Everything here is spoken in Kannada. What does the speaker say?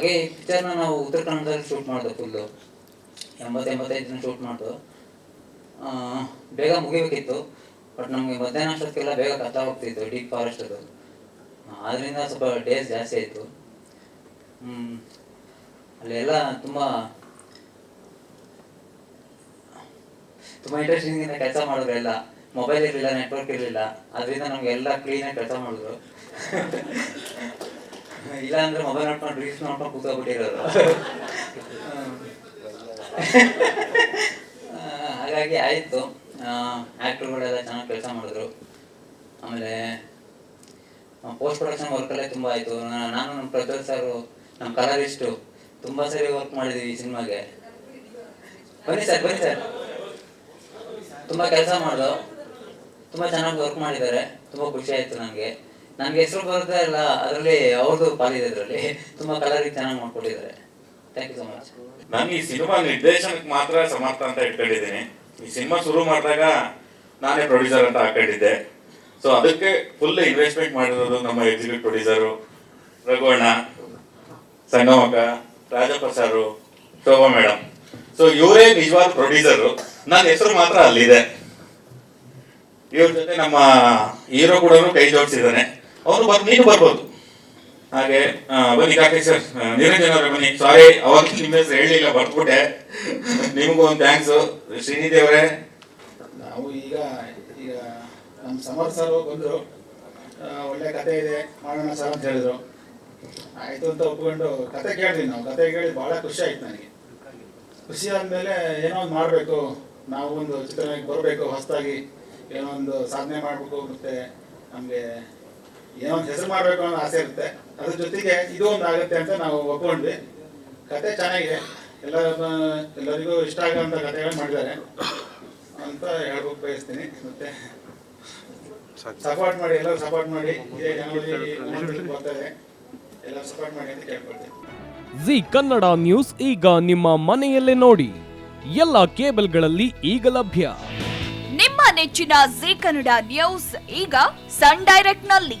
ಹಾಗೆ ಈ ನಾವು ಉತ್ತರ ಕನ್ನಡದಲ್ಲಿ ಶೂಟ್ ಮಾಡಿದೆ ಫುಲ್ಲು ಎಂಬತ್ತು ಎಂಬತ್ತೈದು ದಿನ ಶೂಟ್ ಮಾಡಿದ್ದು ಬೇಗ ಮುಗಿಬೇಕಿತ್ತು. ಬಟ್ ನಮಗೆ ಮಧ್ಯಾಹ್ನ ಅಷ್ಟೊತ್ತಿಗೆಲ್ಲ ಬೇಗ ಕಷ್ಟ ಹೋಗ್ತಿತ್ತು ಡೀಪ್ ಫಾರೆಸ್ಟ್ ಅದು. ಆದ್ರಿಂದ ಸ್ವಲ್ಪ ಡೇಸ್ ಜಾಸ್ತಿ ಆಯಿತು. ಅಲ್ಲೆಲ್ಲ ತುಂಬ ತುಂಬ ಇಂಟ್ರೆಸ್ಟಿಂಗ್ ಕೆಲಸ ಮಾಡಿದ್ರು ಎಲ್ಲ. ಮೊಬೈಲ್ ಇರಲಿಲ್ಲ ನೆಟ್ವರ್ಕ್ ಇರಲಿಲ್ಲ. ಅದರಿಂದ ನಮ್ಗೆ ಎಲ್ಲ ಕ್ಲೀನಾಗಿ ಕೆಲಸ ಮಾಡಿದ್ರು. ಇಲ್ಲ ಅಂದ್ರೆ ಮೊಬೈಲ್ ನೋಡ್ಕೊಂಡು ರೀಲ್ಸ್ ನೋಡ್ಕೊಂಡು ಕೂತ್ಕೊಬಿಟ್ಟಿರೋರು ಆ, ಹಾಗಾಗಿ ಆಯಿತು. ಆ್ಯಕ್ಟ್ರುಗಳೆಲ್ಲ ಚೆನ್ನಾಗಿ ಕೆಲಸ ಮಾಡಿದ್ರು. ಆಮೇಲೆ ಪೋಸ್ಟ್ ಪ್ರೊಡಕ್ಷನ್ ವರ್ಕಲ್ಲೇ ತುಂಬ ಆಯಿತು. ನಾನು ನಮ್ಮ ಪ್ರಜ್ವಲ್ ಸರು ನಮ್ಮ ಕಲರಿಸ್ಟು ತುಂಬ ಸರಿ ವರ್ಕ್ ಮಾಡಿದ್ದೀವಿ ಈ ಸಿನಿಮಾಗೆ. ಬನ್ನಿ ಸರ್ ಬನ್ನಿ ಸರ್ ತುಂಬ ಕೆಲಸ ಮಾಡಿದ್ರು ತುಂಬ ಚೆನ್ನಾಗಿ ವರ್ಕ್ ಮಾಡಿದ್ದಾರೆ. ತುಂಬ ಖುಷಿ ಆಯಿತು ನನಗೆ ನನಗೆ ಹೆಸರು ಬರ್ತಾ ಇಲ್ಲ. ಅದರಲ್ಲಿ ಅವ್ರದ್ದು ಪಾಲಿದೆ ಅದರಲ್ಲಿ. ತುಂಬಾ ಕಲರಿಗೆ ಚೆನ್ನಾಗಿ ಮಾಡ್ಕೊಟ್ಟಿದ್ದಾರೆ. ಥ್ಯಾಂಕ್ ಯು ಸೊ ಮಚ್ ನಾನು ಈ ಸಿನಿಮಾ ನಿರ್ದೇಶನಕ್ಕೆ ಮಾತ್ರ ಸಮರ್ಥ ಅಂತ ಇಟ್ಕೊಂಡಿದ್ದೀನಿ. ಈ ಸಿನಿಮಾ ಶುರು ಮಾಡಿದಾಗ ನಾನೇ ಪ್ರೊಡ್ಯೂಸರ್ ಅಂತ ಹಾಕೊಂಡಿದ್ದೆ. ಸೊ ಅದಕ್ಕೆ ಫುಲ್ ಇನ್ವೆಸ್ಟ್ಮೆಂಟ್ ಮಾಡಿರೋದು ನಮ್ಮ ಎಕ್ಸಿಕ್ಯೂಟಿವ್ ಪ್ರೊಡ್ಯೂಸರು ರಘುವಣ್ಣ, ಸಂಗಮಕ್ಕ Rajappa sir Shobha madam so ಇವರೇ ನಿಜವಾದ ಪ್ರೊಡ್ಯೂಸರು ನನ್ನ ಹೆಸರು ಮಾತ್ರ ಅಲ್ಲಿದೆ. ಇವ್ರ ಜೊತೆ ನಮ್ಮ ಹೀರೋ ಕೂಡ ಕೈ ಜೋಡಿಸಿದ್ದಾನೆ. ಅವನು ಬಂದು ನೀನು ಬರ್ಬೋದು. ಹಾಗೆ ಬನ್ನಿ, ಕಾಕಿ ಸರ್ ನಿರಂಜನ್ ಅವರ ಬನ್ನಿ. ಸಾರಿ ಅವಾಗ ನಿಮ್ಮ ಹೆಸರು ಹೇಳಲಿಲ್ಲ ಬರ್ಬಿಟ್ಟೆ ನಿಮಗೂ ಒಂದು ಥ್ಯಾಂಕ್ಸ್ ಶ್ರೀನಿಧಿ ಅವರೇ. ನಾವು ಈಗ ಈಗ ನಮ್ಮ ಸಮರ್ ಸರ್ ಬಂದರು. ಒಳ್ಳೆ ಕತೆ ಇದೆ, ಮಾಡೋಣ ಸರ್ ಅಂತ ಹೇಳಿದ್ರು. ಆಯ್ತು ಅಂತ ಒಪ್ಕೊಂಡು ಕತೆ ಕೇಳಿದ್ವಿ ನಾವು. ಕತೆ ಕೇಳಿ ಭಾಳ ಖುಷಿ ಆಯ್ತು ನನಗೆ. ಖುಷಿ ಆದಮೇಲೆ ಏನೋ ಒಂದು ಮಾಡಬೇಕು. ನಾವು ಒಂದು ಚಿತ್ರರಂಗಕ್ಕೆ ಬರಬೇಕು, ಹೊಸದಾಗಿ. ಏನೋ ಒಂದು ಸಾಧನೆ ಮಾಡಬೇಕು ಮತ್ತೆ ನಮಗೆ ಏನೋ ಒಂದು ಹೆಸರು ಮಾಡಬೇಕು ಅನ್ನೋ ಆಸೆ ಇರುತ್ತೆ. ಅದ್ರ ಜೊತೆಗೆ ಇದು ಒಂದು ಆಗುತ್ತೆ ಅಂತ ನಾವು ಒಪ್ಕೊಂಡ್ವಿ. ಕತೆ ಚೆನ್ನಾಗಿದೆ. ಎಲ್ಲ ಎಲ್ಲರಿಗೂ ಇಷ್ಟ ಆಗುವಂಥ ಕತೆಗಳು ಮಾಡಿದ್ದಾರೆ. ಅಂತ ಹೇಳ್ಬೇಕು ಬಯಸ್ತೀನಿ. ಮತ್ತೆ ಸಪೋರ್ಟ್ ಮಾಡಿ ಎಲ್ಲರೂ ಸಪೋರ್ಟ್ ಮಾಡಿ. ಇದೇ ಬರ್ತಾರೆ ಎಲ್ಲರೂ ಸಪೋರ್ಟ್ ಮಾಡಿ ಅಂತ ಕೇಳ್ಕೊಳ್ತೀನಿ. ಜಿ ಕನ್ನಡ ನ್ಯೂಸ್ ಈಗ ನಿಮ್ಮ ಮನೆಯಲ್ಲೇ ನೋಡಿ. ಎಲ್ಲ ಕೇಬಲ್ಗಳಲ್ಲಿ ಈಗ ಲಭ್ಯ. ನಿಮ್ಮ ನೆಚ್ಚಿನ ಜಿ ಕನ್ನಡ ನ್ಯೂಸ್ ಈಗ ಸನ್ ಡೈರೆಕ್ಟ್ನಲ್ಲಿ